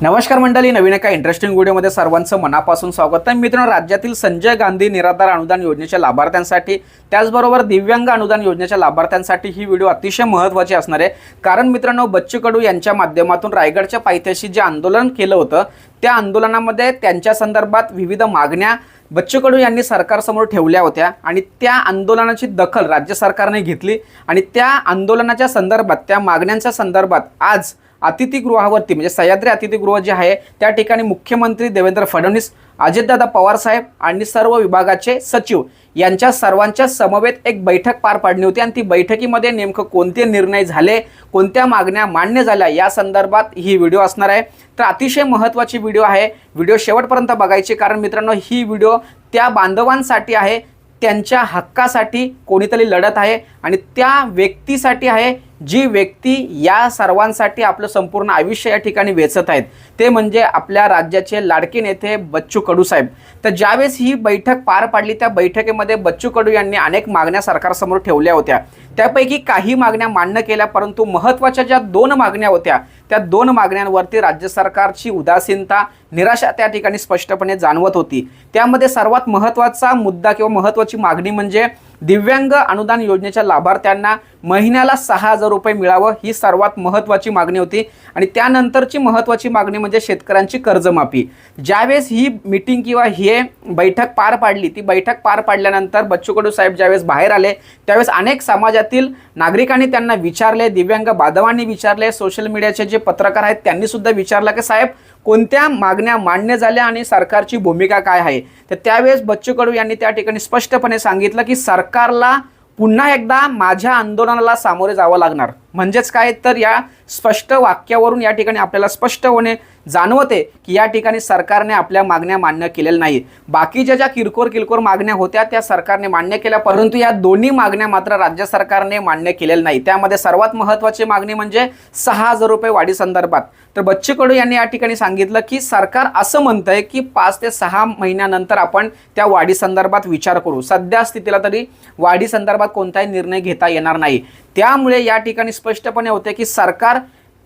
नमस्कार मंडळी नवीन एका इंटरेस्टिंग व्हिडिओमध्ये सर्वांचं मनापासून स्वागत आहे. मित्रांनो राज्यातील संजय गांधी निराधार अनुदान योजनेच्या लाभार्थ्यांसाठी त्याचबरोबर दिव्यांग अनुदान योजनेच्या लाभार्थ्यांसाठी ही व्हिडिओ अतिशय महत्त्वाची असणार आहे. कारण मित्रांनो बच्चू कडू यांच्या माध्यमातून रायगडच्या पायथ्याशी जे आंदोलन केलं होतं त्या आंदोलनामध्ये त्यांच्या संदर्भात विविध मागण्या बच्चू कडू यांनी सरकारसमोर ठेवल्या होत्या आणि त्या आंदोलनाची दखल राज्य सरकारने घेतली आणि त्या आंदोलनाच्या संदर्भात त्या मागण्यांच्या संदर्भात आज अतिथीगृहावरती म्हणजे सह्याद्री अतिथीगृह जे आहे त्या ठिकाणी मुख्यमंत्री देवेंद्र फडणवीस अजितदादा पवार साहेब आणि सर्व विभागाचे सचिव यांच्या सर्वांच्या समवेत एक बैठक पार पाडली होती. आणि ती बैठकीमध्ये नेमकं कोणते निर्णय झाले कोणत्या मागण्या मान्य झाल्या या संदर्भात ही व्हिडिओ असणार आहे. तर अतिशय महत्त्वाची व्हिडिओ आहे. व्हिडिओ शेवटपर्यंत बघायची कारण मित्रांनो ही व्हिडिओ त्या बांधवांसाठी आहे त्यांच्या हक्कासाठी कोणीतरी लढत आहे आणि त्या व्यक्तीसाठी आहे जी व्यक्ती या सर्वांसाठी आपलं संपूर्ण आयुष्य या ठिकाणी वेचत आहेत ते म्हणजे आपल्या राज्याचे लाडके नेते बच्चू कडू साहेब. तर ज्यावेळेस ही बैठक पार पाडली त्या बैठकीमध्ये बच्चू कडू यांनी अनेक मागण्या सरकारसमोर ठेवल्या होत्या. त्यापैकी काही मागण्या मान्य केल्या परंतु महत्त्वाच्या ज्या दोन मागण्या होत्या त्या दोन मागण्यांवरती राज्य सरकारची उदासीनता निराशा त्या ठिकाणी स्पष्टपणे जाणवत होती. त्यामध्ये सर्वात महत्त्वाचा मुद्दा किंवा महत्त्वाची मागणी म्हणजे दिव्यांग अनुदान योजनेच्या लाभार्थ्यांना महिन्याला सहा हजार रुपये मिळावं ही सर्वात महत्त्वाची मागणी होती. आणि त्यानंतरची महत्त्वाची मागणी म्हणजे शेतकऱ्यांची कर्जमाफी. ज्यावेळेस ही मीटिंग किंवा हे बैठक पार पाडली ती बैठक पार पाडल्यानंतर बच्चू कडू साहेब ज्यावेळेस बाहेर आले त्यावेळेस अनेक समाजातील नागरिकांनी त्यांना विचारले दिव्यांग बांधवांनी विचारले सोशल मीडियाचे जे पत्रकार आहेत त्यांनी सुद्धा विचारलं की साहेब कोणत्या मागण्या मान्य झाल्या आणि सरकारची भूमिका काय आहे? तर त्यावेळेस बच्चू कडू यांनी त्या ठिकाणी स्पष्टपणे सांगितलं की सरकारला पुन्हा एकदा माझ्या आंदोलनाला सामोरे जावं लागणार. म्हणजेच काय? तर या स्पष्ट वाक्यावरून या ठिकाणी आपल्याला स्पष्टपणे जाणवते की या ठिकाणी सरकारने आपल्या मागण्या मान्य केलेल्या नाही बाकीच्या ज्या किरकोळ किरकोळ मागण्या होत्या त्या सरकारने मान्य केल्या परंतु या दोन्ही मागण्या मात्र राज्य सरकारने मान्य केलेल्या नाही त्यामध्ये सर्वात महत्त्वाची मागणी म्हणजे सहा हजार रुपये वाढी संदर्भात. तर बच्चू कडू यांनी या ठिकाणी सांगितलं की सरकार असं म्हणतंय की पाच ते सहा महिन्यानंतर आपण त्या वाढी संदर्भात विचार करू. सध्या स्थितीला तरी वाढी संदर्भात कोणताही निर्णय घेता येणार नाही. त्यामुळे या ठिकाणी स्पष्टपणे होते की सरकार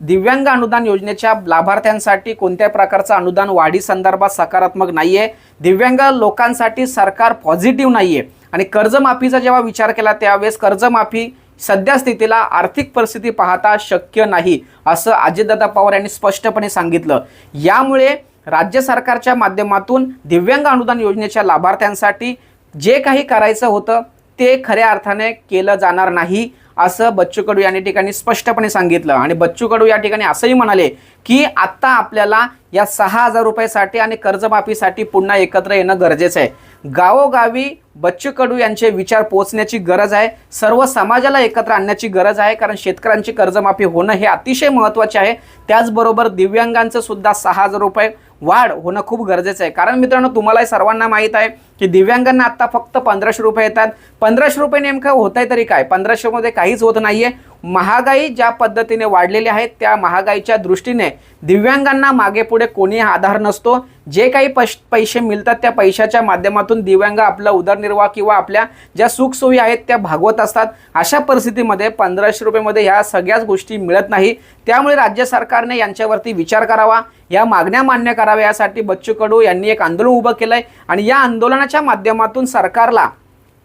दिव्यांग अनुदान योजनेच्या लाभार्थ्यांसाठी कोणत्या प्रकारचं अनुदान वाढी संदर्भात सकारात्मक नाही आहे दिव्यांग लोकांसाठी सरकार पॉझिटिव्ह नाही आहे आणि कर्जमाफीचा जेव्हा विचार केला त्यावेळेस कर्जमाफी सध्या स्थितीला आर्थिक परिस्थिती पाहता शक्य नाही असं अजितदादा पवार यांनी स्पष्टपणे सांगितलं. यामुळे राज्य सरकारच्या माध्यमातून दिव्यांग अनुदान योजनेच्या लाभार्थ्यांसाठी जे काही करायचं होतं ते खऱ्या अर्थाने केलं जाणार नाही. असं बच्चू कडू या ठिकाणी स्पष्टपणे सांगितलं. आणि बच्चू कडू या ठिकाणी असंही म्हणाले की आत्ता आपल्याला या सहा हजार रुपयासाठी आणि कर्जमाफीसाठी पुन्हा एकत्र येणं गरजेचं आहे. गावोगावी बच्चू कडू यांचे विचार पोहोचण्याची गरज आहे. सर्व समाजाला एकत्र आणण्याची गरज आहे कारण शेतकऱ्यांची कर्जमाफी होणं हे अतिशय महत्त्वाचे आहे. त्याचबरोबर दिव्यांगांचं सुद्धा सहा हजार रुपये वाढ होणं खूप गरजेचं आहे. कारण मित्रांनो तुम्हाला सर्वांना माहीत आहे की दिव्यांगांना आत्ता फक्त पंधराशे रुपये येतात. पंधराशे रुपये नेमकं होत आहे तरी काय? पंधराशेमध्ये काहीच होत नाही आहे महागाई ज्या पद्धतीने वाढलेली आहे त्या महागाईच्या दृष्टीने दिव्यांगांना मागे पुढे कोणी आधार नसतो. जे काही पश पैसे मिळतात त्या पैशाच्या माध्यमातून दिव्यांग आपला उदरनिर्वाह किंवा आपल्या ज्या सुखसोयी आहेत त्या भागवत असतात. अशा परिस्थितीमध्ये पंधराशे रुपयेमध्ये ह्या सगळ्याच गोष्टी मिळत नाही. त्यामुळे राज्य सरकारने यांच्यावरती विचार करावा. या मागण्या मान्य कराव्या. यासाठी बच्चू कडू यांनी एक आंदोलन उभं केलं आहे आणि या आंदोलनाच्या माध्यमातून सरकारला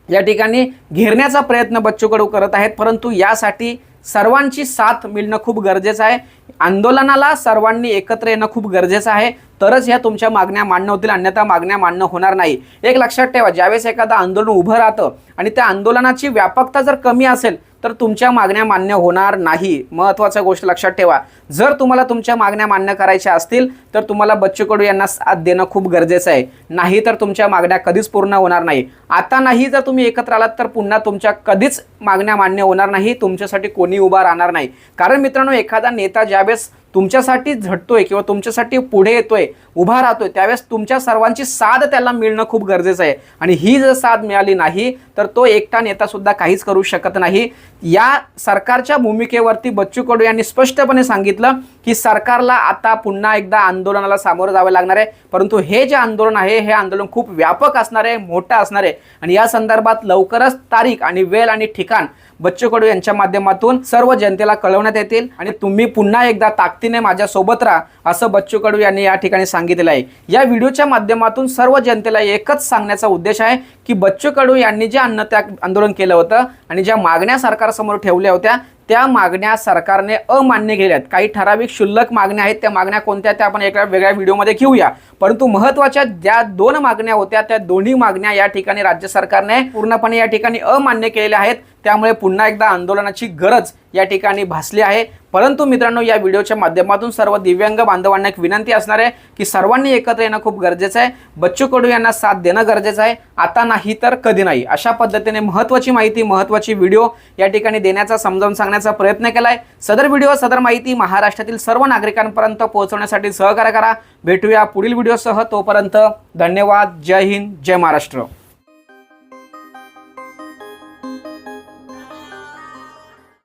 या ठिकाणी घेरण्याचा प्रयत्न बच्चू कडू करत आहेत परंतु यासाठी सर्वांची साथ मिळणं खूप गरजेचं आहे. आंदोलनाला सर्वांनी एकत्र येणं खूप गरजेचं आहे. तरच ह्या तुमच्या मागण्या मान्य होतील अन्यथा मागण्या मान्य होणार नाही. एक लक्षात ठेवा ज्यावेळेस एखादं आंदोलन उभं राहतं आणि त्या आंदोलनाची व्यापकता जर कमी असेल तर तुमच्या मागण्या मान्य होणार नाही. महत्त्वाच्या गोष्ट लक्षात ठेवा. जर तुम्हाला तुमच्या मागण्या मान्य करायच्या असतील तर तुम्हाला बच्चू कडू यांना साथ देणं खूप गरजेचं आहे. नाही तर तुमच्या मागण्या कधीच पूर्ण होणार नाही. आता नाही जर तुम्ही एकत्र आलात तर पुन्हा तुमच्या कधीच मागण्या मान्य होणार नाही. तुमच्यासाठी कोणी उभा राहणार नाही. कारण मित्रांनो एखादा नेता ज्यावेळेस तुमच्यासाठी झटतोय किंवा तुमच्यासाठी पुढे येतोय उभा राहतोय त्यावेळेस तुमच्या सर्वांची साथ त्याला मिळणं खूप गरजेचं आहे. आणि ही जर साथ मिळाली नाही तर तो एकटा नेता सुद्धा काहीच करू शकत नाही. या सरकारच्या भूमिकेवरती बच्चू कडू यांनी स्पष्टपणे सांगितलं की सरकारला आता पुन्हा एकदा आंदोलन आंदोलनाला सामोरं जावं लागणार आहे. परंतु हे जे आंदोलन आहे हे आंदोलन खूप व्यापक असणार आहे मोठं असणार आहे. आणि या संदर्भात लवकरच तारीख आणि वेळ आणि ठिकाण बच्चू कडू यांच्या माध्यमातून सर्व जनतेला कळवण्यात येतील. आणि तुम्ही पुन्हा एकदा ताकदीने माझ्यासोबत राहा असं बच्चू कडू यांनी या ठिकाणी सांगितलेलं आहे. या व्हिडिओच्या माध्यमातून सर्व जनतेला एकच सांगण्याचा उद्देश आहे की बच्चू कडू यांनी जे अन्नत्याग आंदोलन केलं होतं आणि ज्या मागण्या सरकारसमोर ठेवल्या होत्या त्या मागण्या सरकारने अमान्य केल्यात. काही ठराविक शुल्लक मागण्या आहेत. त्या मागण्या कोणत्या त्या आपण एका वेगळ्या व्हिडिओमध्ये घेऊया. परंतु महत्त्वाच्या ज्या दोन मागण्या होत्या त्या दोन्ही मागण्या या ठिकाणी राज्य सरकारने पूर्णपणे या ठिकाणी अमान्य केलेल्या आहेत. त्यामुळे पुन्हा एकदा आंदोलनाची गरज या ठिकाणी भासली आहे. परंतु मित्रांनो या व्हिडिओच्या माध्यमातून सर्व दिव्यांग बांधवांना एक विनंती असणार आहे की सर्वांनी एकत्र येणं खूप गरजेचं आहे. बच्चू कडू यांना साथ देणं गरजेचं आहे. आता नाही तर कधी नाही. अशा पद्धतीने महत्त्वाची माहिती महत्त्वाची व्हिडिओ या ठिकाणी देण्याचा समजावून सांगण्याचा प्रयत्न केला आहे सदर व्हिडिओ सदर माहिती महाराष्ट्रातील सर्व नागरिकांपर्यंत पोहोचवण्यासाठी सहकार्य करा. भेटूया पुढील व्हिडिओसह. तोपर्यंत धन्यवाद. जय हिंद. जय महाराष्ट्र.